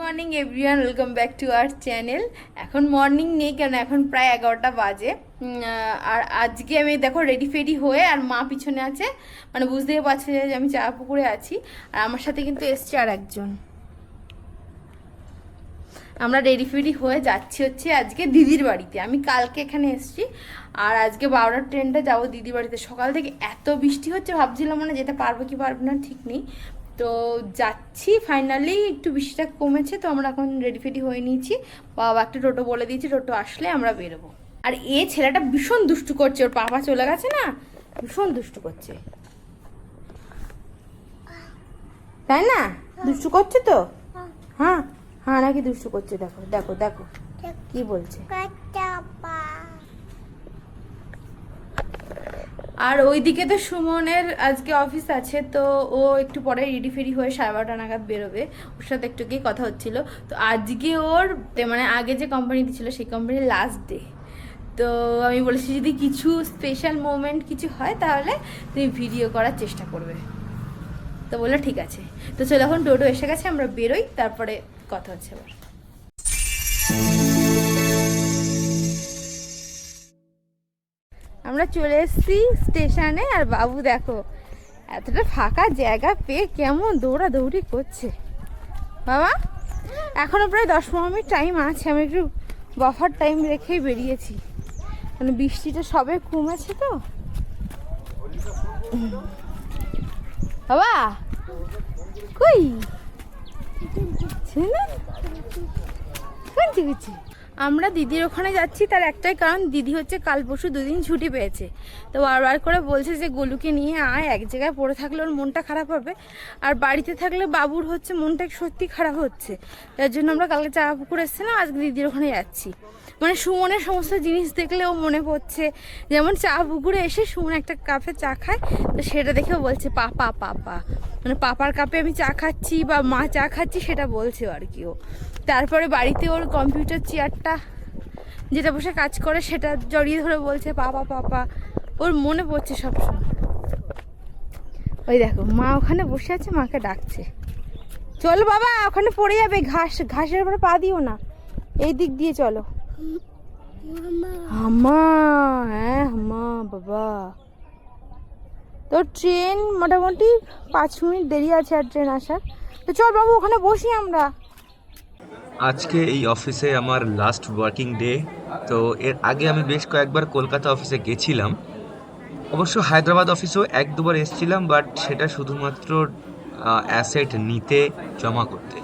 Morning everyone welcome back to our channel এখন morning নেই কেন? এখন প্রায় এগারোটা বাজে। আর আজকে আমি দেখো রেডি ফেডি হয়ে আর মা পিছনে আছে। মানে বুঝতেই পারছে যে আমি চা পুকুরে আছি। আর আমার সাথে কিন্তু এসছে আর একজন। আমরা রেডি ফেডি হয়ে যাচ্ছি হচ্ছে আজকে দিদির বাড়িতে। আমি কালকে এখানে এসেছি। আর আজকে বারোটার ট্রেনটা যাব দিদির বাড়িতে। সকাল থেকে এত বৃষ্টি হচ্ছে, ভাবছিলাম মানে যেতে পারব কি পারব না, ঠিক নেই। তো যাচ্ছি ফাইনালি একটু বৃষ্টিটা কমেছে, তো আমরা এখন রেডি ফেডি হয়ে নিয়েছি। বাবা, একটা টোটো বলে দিয়েছি, টোটো আসলে আমরা বেরোবো। আর এ ছেলেটা ভীষণ দুষ্টু করছে, ওর পাপা চলে গেছে না? ভীষণ দুষ্টু করছে। তাই না? দুষ্টু করছে তো? হ্যাঁ হ্যাঁ নাকি দুষ্টু করছে, দেখো দেখো দেখো। কি বলছে? আর ওইদিকে তো সুমনের আজকে অফিস আছে, তো ও একটু পরে রেডি ফেরি হয়ে সাড়ে বারোটা নাগাদ বেরোবে। ওর সাথে একটু গিয়ে কথা হচ্ছিল। তো আজকে ওর মানে আগে যে কোম্পানিতে ছিল, সেই কোম্পানির লাস্ট ডে তো আমি বলেছি, যদি কিছু স্পেশাল মোমেন্ট কিছু হয়, তাহলে তুমি ভিডিও করার চেষ্টা করবে। তো বলল, ঠিক আছে। তো চলো, এখন টোটো এসে গেছে, আমরা বেরোই, তারপরে কথা হচ্ছে আবার। আমরা চলে এসেছি স্টেশনে আর বাবু দেখো, এতটা ফাঁকা জায়গা পেয়ে কেমন দৌড়াদৌড়ি করছে। বাবা, এখনও প্রায় দশ পনেরো মিনিট টাইম আছে, আমি একটু বফার টাইম রেখেই বেরিয়েছি। মানে বৃষ্টিটা সবে কমেছে তো। বাবা, কই? ছেলে? কোন দিকে আমরা দিদির ওখানে যাচ্ছি, তার একটাই কারণ, দিদি হচ্ছে কাল পরশু দুদিন ছুটি পেয়েছে। তো বারবার করে বলছে যে, গোলুকে নিয়ে আয়, এক জায়গায় পড়ে থাকলে ওর মনটা খারাপ হবে। আর বাড়িতে থাকলে বাবুর হচ্ছে মনটা সত্যি খারাপ হচ্ছে। তার জন্য আমরা কালকে চা পুকুর এসছে না আজকে দিদির ওখানে যাচ্ছি। মানে সুমনের সমস্ত জিনিস দেখলে ও মনে পড়ছে। যেমন চা পুকুরে এসে সুমন একটা কাপে চা খায়, তো সেটা দেখেও বলছে পাপা পাপা মানে পাপার কাপে আমি চা খাচ্ছি বা মা চা খাচ্ছি সেটা বলছে আর কি ও। তারপরে বাড়িতে ওর কম্পিউটার চেয়ারটা যেটা বসে কাজ করে সেটা জড়িয়ে ধরে বলছে পাপা পাপা। ওর মনে পড়ছে সবসময় ওই দেখো মা ওখানে বসে আছে মাকে ডাকছে। চলো বাবা ওখানে পড়ে যাবে ঘাস ঘাসের উপরে পা দিও না। এই দিক দিয়ে চলো। হামা হ্যাঁ হামা বাবা। তো ট্রেন মোটামুটি পাঁচ মিনিট দেরি আছে আর ট্রেন আসার। তো চল বাবু, ওখানে বসি আমরা। আজকে এই অফিসে আমার লাস্ট ওয়ার্কিং ডে তো এর আগে আমি বেশ কয়েকবার কলকাতা অফিসে গেছিলাম। অবশ্য হায়দ্রাবাদ অফিসেও এক দুবার এসেছিলাম বাট সেটা শুধুমাত্র অ্যাসেট নিতে, জমা করতে।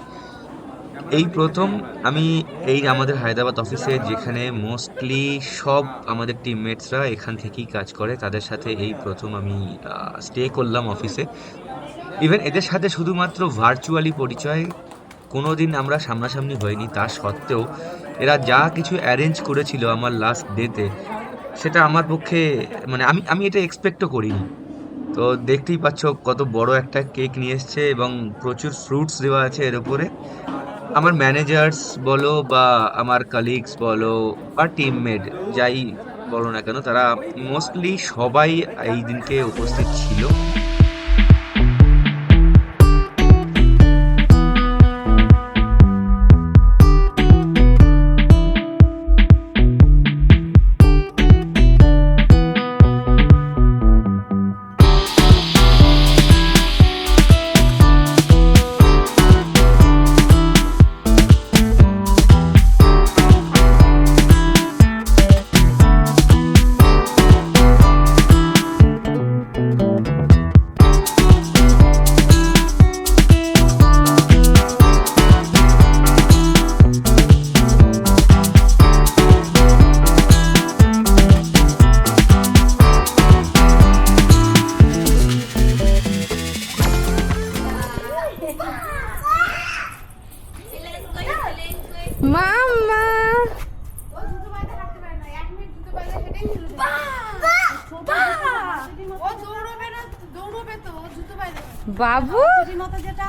এই প্রথম আমি এই আমাদের হায়দ্রাবাদ অফিসে যেখানে মোস্টলি সব আমাদের টিমমেটসরা এখান থেকেই কাজ করে, তাদের সাথে এই প্রথম আমি স্টে করলাম অফিসে। ইভেন এদের সাথে শুধুমাত্র ভার্চুয়ালি পরিচয় কোনো দিন আমরা সামনাসামনি হইনি তা সত্ত্বেও এরা যা কিছু অ্যারেঞ্জ করেছিল আমার লাস্ট ডেতে সেটা আমার পক্ষে মানে আমি আমি এটা এক্সপেক্টও করিনি। তো দেখতেই পাচ্ছ কত বড় একটা কেক নিয়ে এসছে এবং প্রচুর ফ্রুটস দেওয়া আছে এর উপরে। আমার ম্যানেজার্স বলো বা আমার কালিগস বলো বা টিমমেট যাই বলো না কেন, তারা মোস্টলি সবাই এই দিনকে উপস্থিত ছিল।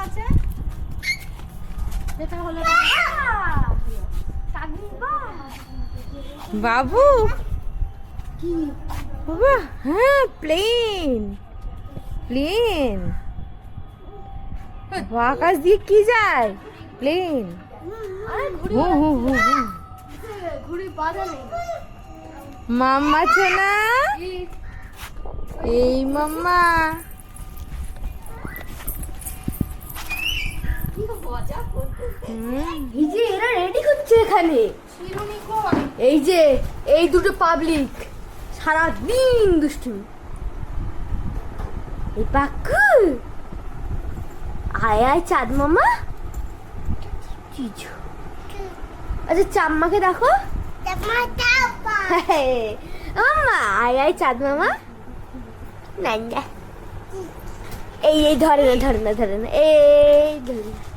আছে? যেটা হলো বাবু? বাবা হ্যাঁ প্লেন প্লেন আকাশ দিয়ে কি যায়? প্লেন মাম্মা চেনা এই মাম্মা। এই যে, এরা রেডি করছে এখানে। এই যে, এই দুটো পাবলিক সারা দিন দুষ্টুমি। এই পাক্কু আয় আয়, চাঁদ মামা। চিচু আচ্ছা চাম্মাকে দেখো। মামা আয় আয়, চাঁদ মামা। না এই এই, ধরে না ধরে না ধরে না। এই, ধরে না।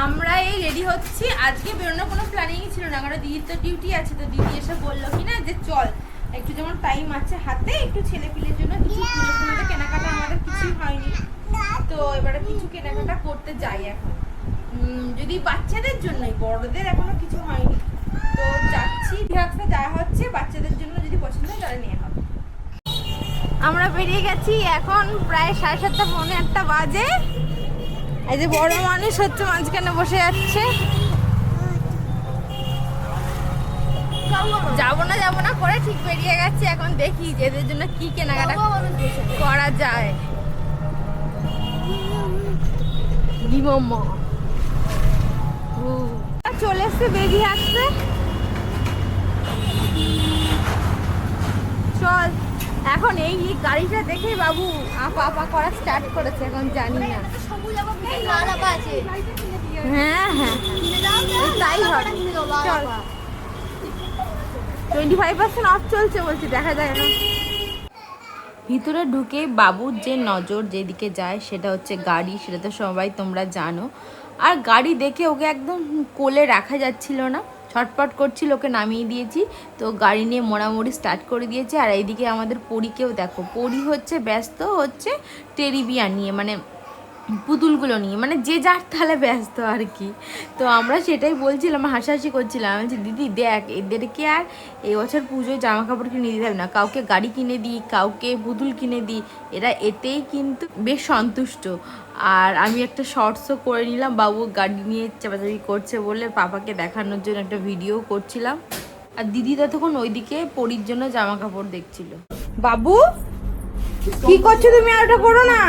আমরা এই রেডি হচ্ছি। আজকে বেরোনোর কোনো প্ল্যানিংই ছিল না। কারণ দিদির তো ডিউটি আছে তো দিদি এসে বলল কি না যে চল একটু যেমন টাইম আছে হাতে একটু ছেলে পিলের জন্য কিছু কেনাকাটা আমাদের কিছুই হয়নি। তো এবারে কিছু কেনাকাটা করতে যাই এখন। যদি বাচ্চাদের জন্যই বড়দের এখনও কিছু হয়নি। তো যাচ্ছি ভিয়াক্সে যাওয়া হচ্ছে। বাচ্চাদের জন্য যদি পছন্দ হয় তাহলে নিয়ে হবে আমরা বেরিয়ে গেছি এখন প্রায় সাড়ে সাতটা পৌনে আটটা বাজে। এই যে বড় মানুষ হচ্ছে মাঝখানে বসে যাচ্ছে। যাব না যাব না করে ঠিক বেরিয়ে গেছি। এখন দেখি যে এদের জন্য কি কেনাকাটা করা যায়। চলে এসছে বেরিয়ে আসছে চল। এখন এই গাড়িটা দেখে বাবু আপা আপা করা স্টার্ট করেছে, এখন জানি না। হ্যাঁ হ্যাঁ। তাই টোয়েন্টি ফাইভ পার্সেন্ট অফ চলছে বলছি, দেখা যায় এখন। ভিতরে ঢুকে বাবুর যে নজর যেদিকে যায়, সেটা হচ্ছে গাড়ি, সেটা তো সবাই তোমরা জানো। আর গাড়ি দেখে ওকে একদম কোলে রাখা যাচ্ছিল না। ছটপট করছি, লোকে নামিয়ে দিয়েছি। তো গাড়ি নিয়ে মোড়ামুড়ি স্টার্ট করে দিয়েছে। আর এইদিকে আমাদের পরীকেও দেখো, পরী হচ্ছে ব্যস্ত হচ্ছে টেরিবিয়ান নিয়ে মানে পুতুলগুলো নিয়ে মানে যে যার তাহলে ব্যস্ত আর কি। তো আমরা সেটাই বলছিলাম হাসাহাসি করছিলাম বলছি, দিদি দেখ এদেরকে আর এই বছর পুজোয় জামা কাপড় কিনে দিতে হবে না। কাউকে গাড়ি কিনে দিই কাউকে পুতুল কিনে দিই এরা এতেই কিন্তু বেশ সন্তুষ্ট। আর আমি একটা শর্টসও করে নিলাম বাবু গাড়ি নিয়ে চাপাচাপি করছে বলে পাপাকে দেখানোর জন্য একটা ভিডিও করছিলাম। আর দিদি ততক্ষণ ওইদিকে পরির জন্য জামা কাপড় দেখছিল। বাবু কি করছ তুমি? আর ওটা করো না।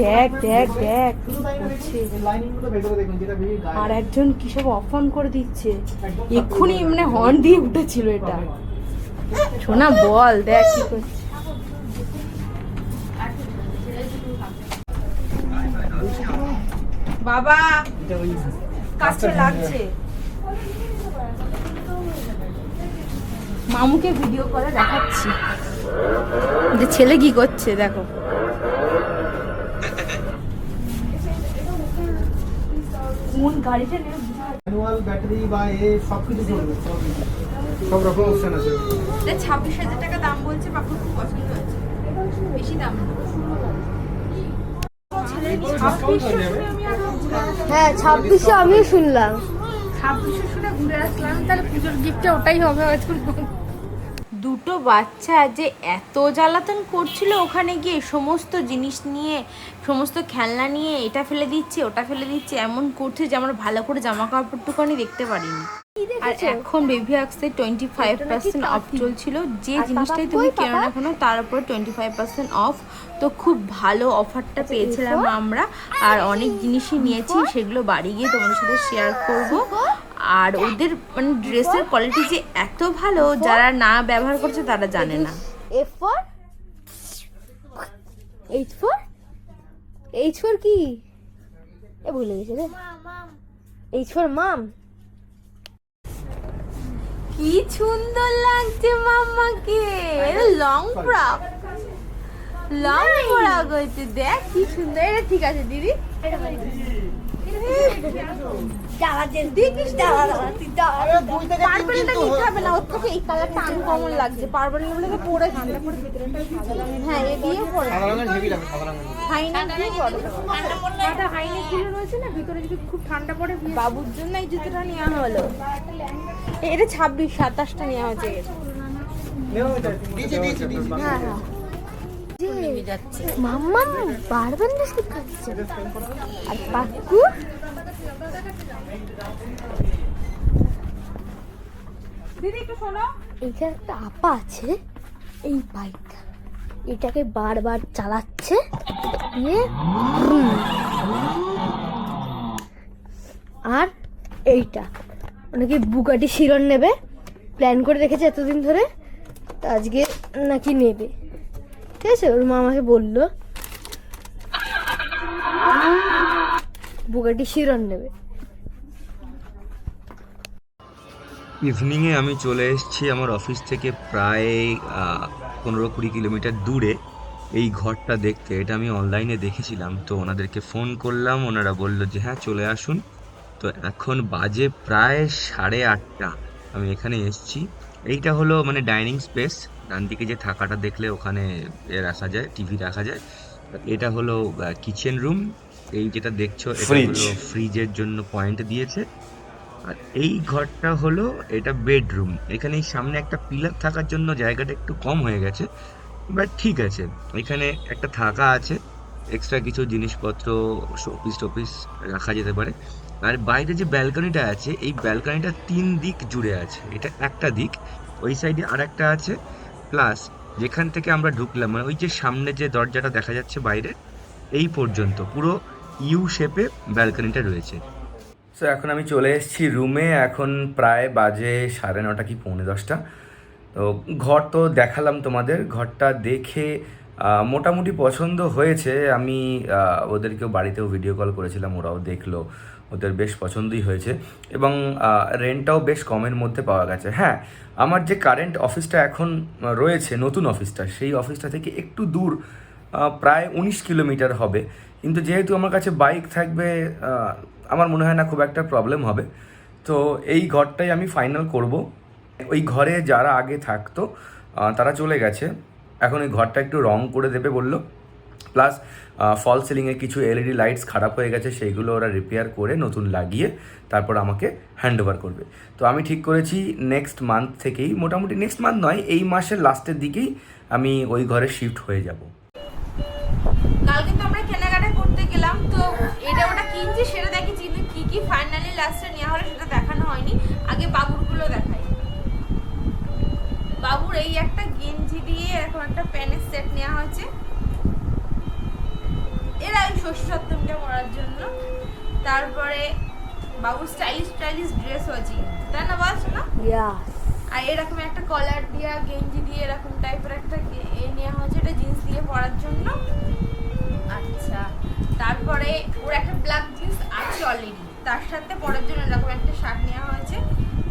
দেখ দেখ দেখ। আর একজন কি সব অফ অন করে দিচ্ছে? এক্ষুনি মানে হর্ন দিয়ে উঠেছিল এটা। শোনা বল, দেখ কি করছে। বাবা কাছে লাগছে। মামুকে ভিডিও করে দেখাচ্ছি। যে ছেলে কি করছে, দেখো। কোন গাড়িটা নেবে ম্যানুয়াল ব্যাটারি বা এ সব কিছু। চলবে সব রকম অপশন আছে। ছাব্বিশ হাজার টাকা দাম বলছে বাপুর খুব পছন্দ হয়েছে বেশি দাম ছাব্বিশশো হ্যাঁ ছাব্বিশে আমিও শুনলাম। ছাব্বিশশো শুনে ঘুরে আসলাম। তাহলে পুজোর গিফটটা ওটাই হবে হয়তো দুটো বাচ্চা যে এত জ্বালাতন করছিল ওখানে গিয়ে সমস্ত জিনিস নিয়ে সমস্ত খেলনা নিয়ে এটা ফেলে দিচ্ছে ওটা ফেলে দিচ্ছে এমন করছে যে আমরা ভালো করে জামা কাপড়টুকানি দেখতে পারিনি। আর এখন বেবি আক্সে টোয়েন্টি ফাইভ পার্সেন্ট অফ চলছিল। যে জিনিসটাই তুমি কেনো না কেন তার উপর টোয়েন্টি ফাইভ পার্সেন্ট অফ তো খুব ভালো অফারটা পেয়েছিলাম আমরা। আর অনেক জিনিসই নিয়েছি সেগুলো বাড়ি গিয়ে তোমাদের সাথে শেয়ার করব। আর ওদের মানে ড্রেসের কোয়ালিটি যে এত ভালো যারা না ব্যবহার করছে তারা জানে না। F for H for H for কি? এ ভুলে গেছে রে। এইচ ফর মাম কি সুন্দর লাগছে মাম্মাকে। লং ফ্রক লং ফ্রক হয়েছে দেখ কি সুন্দর। এটা ঠিক আছে দিদি। হ্যাঁ। বাবুর জন্য এই জুতোটা নেওয়া হলো। এটা ছাব্বিশ সাতাশটা নেওয়া হয়েছে দিয়েছি হ্যাঁ। যাচ্ছে। মাম্মা বারবার বিস্কিট খাচ্ছে আর পাক্কু এইটা একটা আপা আছে এই বাইক এটাকে বারবার চালাচ্ছে দিয়ে আর এইটা। মানে অনেকে বুকাটি শিরন নেবে? প্ল্যান করে রেখেছে এতদিন ধরে আজকে নাকি নেবে। ঠিক আছে? ওর মা আমাকে বলল, বুগাটি শিরন নেবে। ইভিনিংয়ে আমি চলে এসেছি আমার অফিস থেকে প্রায় পনেরো কুড়ি কিলোমিটার দূরে। এই ঘরটা দেখতে, এটা আমি অনলাইনে দেখেছিলাম, তো ওনাদেরকে ফোন করলাম, ওনারা বলল যে হ্যাঁ চলে আসুন। তো এখন বাজে প্রায় সাড়ে আটটা। আমি এখানে এসেছি। এইটা হলো মানে ডাইনিং স্পেস। ডান দিকে যে থাকাটা দেখলে ওখানে এ রাখা যায় টিভি রাখা যায়। এটা হলো কিচেন রুম এই যেটা দেখছ এটা হলো ফ্রিজের জন্য পয়েন্ট দিয়েছে। আর এই ঘরটা হলো এটা বেডরুম এখানে সামনে একটা পিলার থাকার জন্য জায়গাটা একটু কম হয়ে গেছে বাট ঠিক আছে। এখানে একটা থাকা আছে। এক্সট্রা কিছু জিনিসপত্র শোপিস টোপিস রাখা যেতে পারে। আর বাইরে যে ব্যালকনিটা আছে, এই ব্যালকনিটা তিন দিক জুড়ে আছে। এটা একটা দিক, ওই সাইডে আর একটা আছে, প্লাস যেখান থেকে আমরা ঢুকলাম মানে ওই যে সামনে যে দরজাটা দেখা যাচ্ছে বাইরে, এই পর্যন্ত পুরো ইউ শেপে ব্যালকনিটা রয়েছে। সো এখন আমি চলে এসেছি রুমে এখন প্রায় বাজে সাড়ে নটা কি পৌনে দশটা। তো ঘর তো দেখালাম তোমাদের, ঘরটা দেখে মোটামুটি পছন্দ হয়েছে। আমি ওদেরকেও বাড়িতেও ভিডিও কল করেছিলাম, ওরাও দেখল। ওদের বেশ পছন্দই হয়েছে এবং রেন্টটাও বেশ কমের মধ্যে পাওয়া গেছে। হ্যাঁ আমার যে কারেন্ট অফিসটা এখন রয়েছে, নতুন অফিসটা সেই অফিসটা থেকে একটু দূর প্রায় উনিশ কিলোমিটার হবে। কিন্তু যেহেতু আমার কাছে বাইক থাকবে আমার মনে হয় না খুব একটা প্রবলেম হবে। তো এই ঘরটাই আমি ফাইনাল করব। ওই ঘরে যারা আগে থাকতো তারা চলে গেছে। এখন ওই ঘরটা একটু রং করে দেবে বলল। প্লাস ফল সিলিংয়ে কিছু এলইডি লাইটস খারাপ হয়ে গেছে, সেইগুলো ওরা রিপেয়ার করে নতুন লাগিয়ে তারপর আমাকে হ্যান্ড ওভার করবে। তো আমি ঠিক করেছি নেক্সট মান্থ থেকেই, মোটামুটি নেক্সট মান্থ নয়, এই মাসের লাস্টের দিকেই আমি ওই ঘরে শিফট হয়ে যাব। কালকে তো আমরা কেনাকাটা করতে গেলাম, তো এটা ওটা কিনছি, সেটা দেখেছি, কিন্তু কি কি ফাইনালি লাস্টে নেওয়া হলো সেটা দেখানো হয়নি। আগে বাবুরগুলো দেখাই। বাবুর এই একটা গেঞ্জি দিয়ে এখন একটা প্যানের সেট নেওয়া হয়েছে। এরা ওই ষষ্ঠী সপ্তমীটা পরার জন্য। তারপরে বাবুর স্টাইলিশ স্টাইলিশ ড্রেস হয়েছে তাই না বলছো না? আর এরকম একটা কলার দিয়া গেঞ্জি দিয়ে এরকম টাইপের একটা এ নেওয়া হয়েছে এটা জিন্স দিয়ে পরার জন্য। আচ্ছা। তারপরে ওর একটা ব্ল্যাক জিন্স আছে অলরেডি তার সাথে পরার জন্য এরকম একটা শার্ট নেওয়া হয়েছে।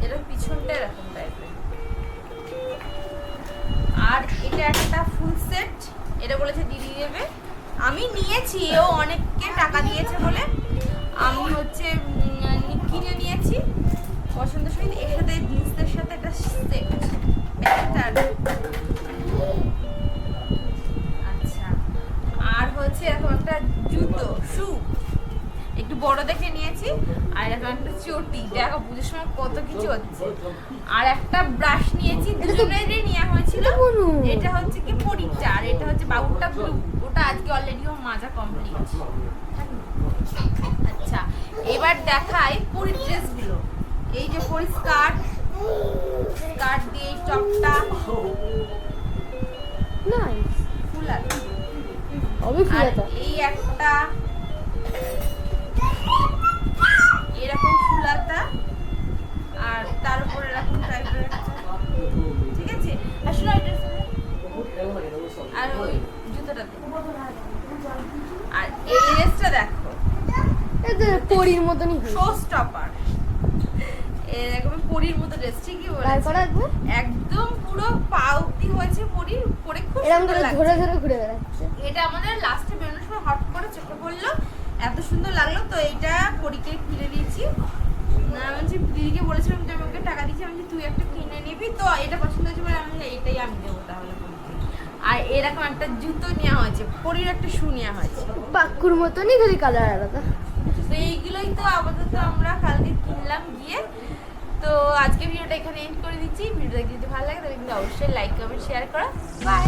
এটার পিছনটা এরকম টাইপের আর এটা একটা ফুল সেট এটা বলেছে দিদি দেবে। আমি নিয়েছি, ও অনেককে টাকা দিয়েছে বলে। আমি হচ্ছে কিনে নিয়েছি। পছন্দ সহিত এর সাথে জিন্সের সাথে একটা সেট আচ্ছা। আর হচ্ছে এখন একটা জুতো শু একটু বড় দেখে নিয়েছি আর এরকম একটা চটি। দেখো পুজোর সময় কত কিছু হচ্ছে। আর একটা ব্রাশ নিয়েছি দুজনেরই নেওয়া হয়েছিল এটা হচ্ছে কি পরিটা আর এটা হচ্ছে বাবুরটা ব্লু ওটা আজকে অলরেডি ও মাজা কমপ্লিট আচ্ছা এবার দেখাই পরির ড্রেসগুলো এই যে পরি স্কার্ট স্কার্ট দিয়ে এই টপটা। নাইস ফুল আর এই একটা এরকম ফুলাতা আর তার উপর এরকম টাইপের ঠিক আছে? ওই dress আর ওই জুতোটা। আর এই ড্রেসটা দেখো। এটা পরির মতনই শো স্টপার এরকম পরির মতো ড্রেস ঠিকই বলেছে। একদম পুরো পা অব্দি হয়েছে পরির পরে খুব এরকম সুন্দর করে ধরে ধরে ঘুরে বেড়াচ্ছে। এটা আমাদের লাস্টে বেরোনোর সময় হট করে চোখে পড়ল। এত সুন্দর লাগল তো এইটা পরীকে কিনে দিয়েছি না আমি দিদিকে বলেছিলাম যে আমি টাকা দিয়েছি আমি তুই একটা কিনে নিবি তো এটা পছন্দ হয়েছে বলে? আমি এইটাই আমি দেবো তাহলে আর এরকম একটা জুতো নেওয়া হয়েছে পরির একটা শু নেওয়া হয়েছে। পাক্কুর মতনই খালি কালার আলাদা। তো এইগুলোই তো আপাতত আমরা কালকে কিনলাম গিয়ে। তো আজকে ভিডিওটা এখানে এন্ড করে দিচ্ছি। ভিডিওটা যদি ভালো লাগে তাহলে কিন্তু অবশ্যই লাইক কমেন্ট শেয়ার করো। বাই